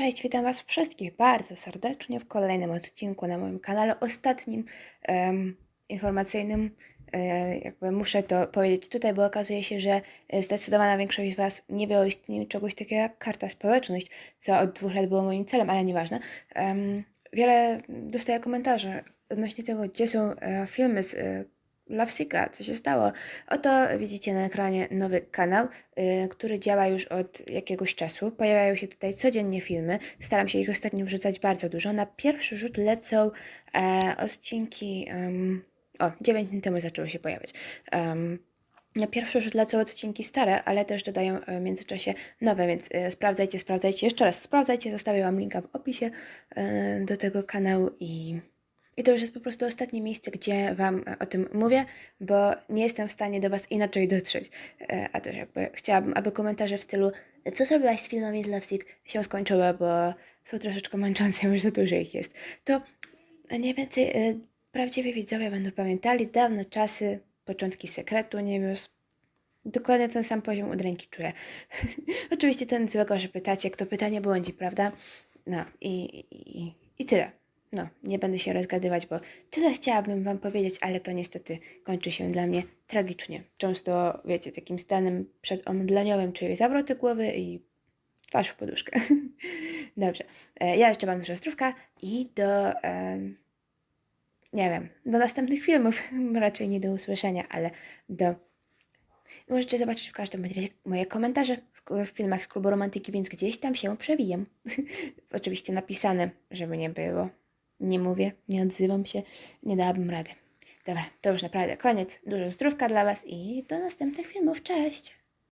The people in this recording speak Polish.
Cześć, witam Was wszystkich bardzo serdecznie w kolejnym odcinku na moim kanale, ostatnim em, informacyjnym. E, jakby muszę to powiedzieć tutaj, bo okazuje się, że zdecydowana większość z Was nie wie o istnieniu czegoś takiego jak karta społeczność, co od dwóch lat było moim celem, ale nieważne. Em, wiele dostaję komentarzy odnośnie tego, gdzie są e, filmy z e, Lovesica, co się stało. Oto widzicie na ekranie nowy kanał, y, który działa już od jakiegoś czasu. Pojawiają się tutaj codziennie filmy. Staram się ich ostatnio wrzucać bardzo dużo. Na pierwszy rzut lecą e, odcinki. em, o, 9 dni temu zaczęły się pojawiać. Em, na pierwszy rzut lecą odcinki stare, ale też dodają e, w międzyczasie nowe, więc e, sprawdzajcie, sprawdzajcie. Jeszcze raz sprawdzajcie, zostawię Wam linka w opisie e, do tego kanału i i to już jest po prostu ostatnie miejsce, gdzie Wam e, o tym mówię, bo nie jestem w stanie do Was inaczej dotrzeć. E, A też jakby chciałabym, aby komentarze w stylu co zrobiłaś z filmami z Lovesick się skończyły, bo są troszeczkę męczące, już za dużo ich jest. To mniej więcej e, prawdziwi widzowie będą pamiętali dawne czasy, początki sekretu niebios. Dokładnie ten sam poziom udręki czuję. Oczywiście to nic złego, że pytacie, kto pytanie błądzi, prawda? No i, i, i tyle. No, nie będę się rozgadywać, bo tyle chciałabym Wam powiedzieć, ale to niestety kończy się dla mnie tragicznie. Często, wiecie, takim stanem przedomdleniowym, czyli zawroty głowy i twarz w poduszkę. Dobrze. E, Ja jeszcze mam dużo zdrówka i do... nie wiem, do następnych filmów, raczej nie do usłyszenia, ale do... Możecie zobaczyć w każdym razie moje komentarze w, w filmach z klubu romantyki, więc gdzieś tam się przewijam. Oczywiście napisane, żeby nie było. Nie mówię, nie odzywam się, nie dałabym rady. Dobra, to już naprawdę koniec. Dużo zdrówka dla Was i do następnych filmów. Cześć!